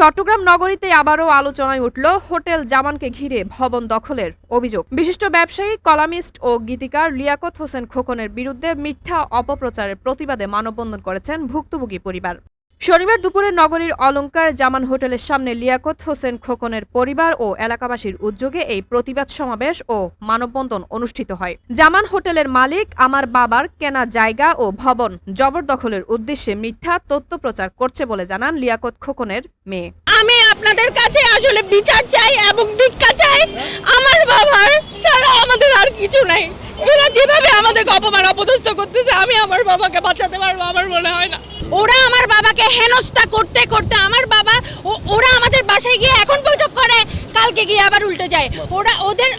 চট্টগ্রাম নগরীতে আবারও আলোচনায় উঠল হোটেল জামানকে ঘিরে ভবন দখলের অভিযোগ। বিশিষ্ট ব্যবসায়ী, কলামিস্ট ও গীতিকার লিয়াকত হোসেন খোকনের বিরুদ্ধে মিথ্যা অপপ্রচারের প্রতিবাদে মানববন্ধন করেছেন ভুক্তভোগী পরিবার। শনিবার দুপুরে নগরীর অলংকার জামান হোটেলের সামনে লিয়াকত হোসেন খোকনের পরিবার ও এলাকাবাসীর উদ্যোগে এই প্রতিবাদ সমাবেশ ও মানববন্ধন অনুষ্ঠিত হয়। জামান হোটেলের মালিক, আমার বাবার কেনা জায়গা ও ভবন জবরদখলের উদ্দেশ্যে মিথ্যা তথ্য প্রচার করছে বলে জানান লিয়াকত খোকনের মেয়ে। আমি আপনাদের কাছে আসলে বিচার চাই এবং ভিক্ষা চাই। আমার বাবার ছাড়া আমাদের আর কিছু নাই। এরা যেভাবে আমাদেরকে অপমান, অপদস্থ করতেছে, আমি আমার বাবাকে বাঁচাতে পারব, আমার মনে হয় না। ওরা আমার বাবাকে হেনস্থা করতে করতে আমার বাবা ওরা আমাদের বাসায় গিয়ে এখন বৈঠক করে, কালকে গিয়ে আবার উল্টে যায়। ওরা ওদের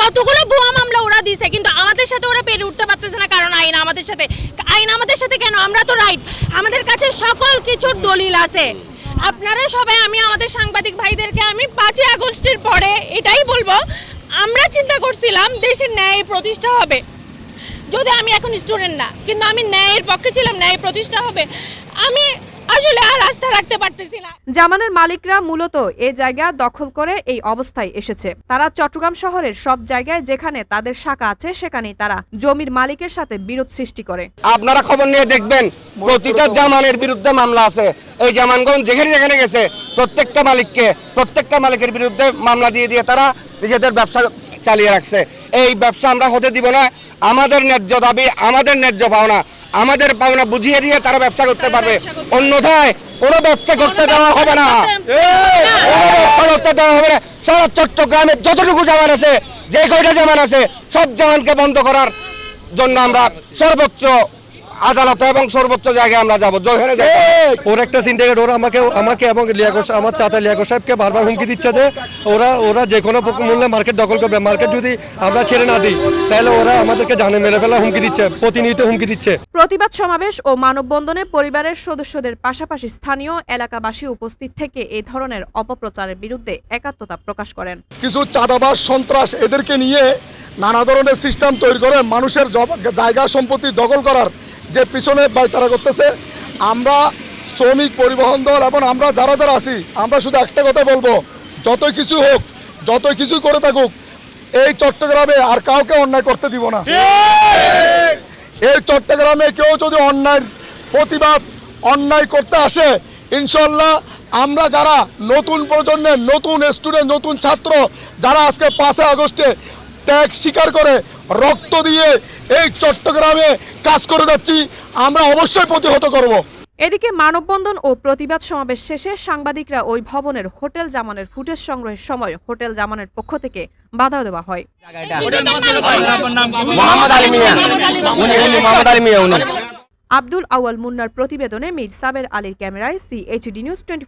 কতগুলো ভুয়া মামলা ওরা দিছে কিন্তু আমাদের সাথে ওরা পেরে উঠতে পারতেছে না, কারণ আইন আমাদের সাথে। আইন আমাদের সাথে কেন? আমরা তো রাইট আমাদের কাছে সকল কিছুর দলিল আছে। আপনারা সবাই, আমি আমাদের সাংবাদিক ভাইদেরকে, আমি পাঁচই আগস্টের পরে এটাই বলব, আমরা চিন্তা করছিলাম দেশের ন্যায় প্রতিষ্ঠা হবে। যদি আমি এখন স্টুডেন্ট না কিন্তু আমি ন্যায়ের পক্ষে ছিলাম ন্যায় প্রতিষ্ঠা হবে আমি আসলে আর আস্থা রাখতে পারতেছি না। জামানের মালিকরা মূলত এ জায়গা দখল করে এই অবস্থায় এসেছে। তারা চট্টগ্রাম শহরের সব জায়গায় যেখানে তাদের শাখা আছে সেখানেই তারা জমির মালিকের সাথে বিরোধ সৃষ্টি করে। আপনারা খবর নিয়ে দেখবেন প্রতিটা জামানের বিরুদ্ধে মামলা আছে। এই জামানগঞ্জ যেখানে যেখানে গেছে প্রত্যেকটা মালিককে প্রত্যেকটা মালিকের বিরুদ্ধে মামলা দিয়ে দিয়ে তারা নিজেদের ব্যবসা চালিয়ে রাখছে। এই ব্যবসা আমরা হতে দিব না। আমাদের ন্যায্য দাবি, আমাদের ন্যায্য পাওনা, আমাদের পাওনা বুঝিয়ে দিয়ে তারা ব্যবসা করতে পারবে। অন্যথায় কোনো ব্যবসা করতে দেওয়া হবে না। কোনো ব্যবসা করতে দেওয়া হবে না। সারা চট্টগ্রামে যতটুকু জামান আছে, যে কয়টা জামান আছে, সব জামানকে বন্ধ করার জন্য আমরা সর্বোচ্চ আদালতে এবং সর্বোচ্চ জায়গায় আমরা যাব। যেখানে ওর একটা সিন্ডিকেট ওরা আমাকে আমাকে এবং লিয়াকো আমার চাচা লিয়াকো সাহেবকে বারবার হুমকি দিচ্ছে যে ওরা ওরা যে কোনো মূল্যে মার্কেট দখল করবে। মার্কেট যদি আমরা ছেড়ে না দিই তাহলে ওরা আমাদেরকে জানে মেরে ফেলা হুমকি দিচ্ছে প্রতিনিয়ত হুমকি দিচ্ছে। প্রতিবাদ সমাবেশ ও মানববন্ধনে পরিবারের সদস্যদের পাশাপাশি স্থানীয় এলাকাবাসী উপস্থিত থেকে এই ধরনের অপপ্রচারের বিরুদ্ধে একাত্মতা প্রকাশ করেন। কিছু চাঁদাবাস সন্ত্রাস এদেরকে নিয়ে নানা ধরনের সিস্টেম তৈরি করে মানুষের জায়গা সম্পত্তি দখল করার যে পিছনে তারা করতেছে, আমরা শ্রমিক পরিবহন দল এবং আমরা যারা যারা আছি, আমরা শুধু একটা কথা বলব যত কিছু হোক যত কিছু করে থাকুক, এই চট্টগ্রামে আর কাউকে অন্যায় করতে দিব না। এই চট্টগ্রামে কেউ যদি অন্যায় প্রতিবাদ, অন্যায় করতে আসে, ইনশাল্লাহ আমরা যারা নতুন প্রজন্মের, নতুন স্টুডেন্ট, নতুন ছাত্র, যারা আজকে পাঁচই আগস্টে ত্যাগ স্বীকার করে রক্ত দিয়ে এই চট্টগ্রামে কাজ করে যাচ্ছি আমরা অবশ্যই প্রতিহত করব। এদিকে মানববন্ধন ও প্রতিবাদ সমাবেশ শেষে সাংবাদিকরা ওই ভবনের হোটেল জামানের ফুটেজ সংগ্রহের সময় হোটেল জামানের পক্ষ থেকে বাধা দেওয়া হয়। আব্দুল আওয়াল মুন্নার প্রতিবেদনে মীর সাবের আলীর ক্যামেরায় সিএইচডি নিউজ টোয়েন্টি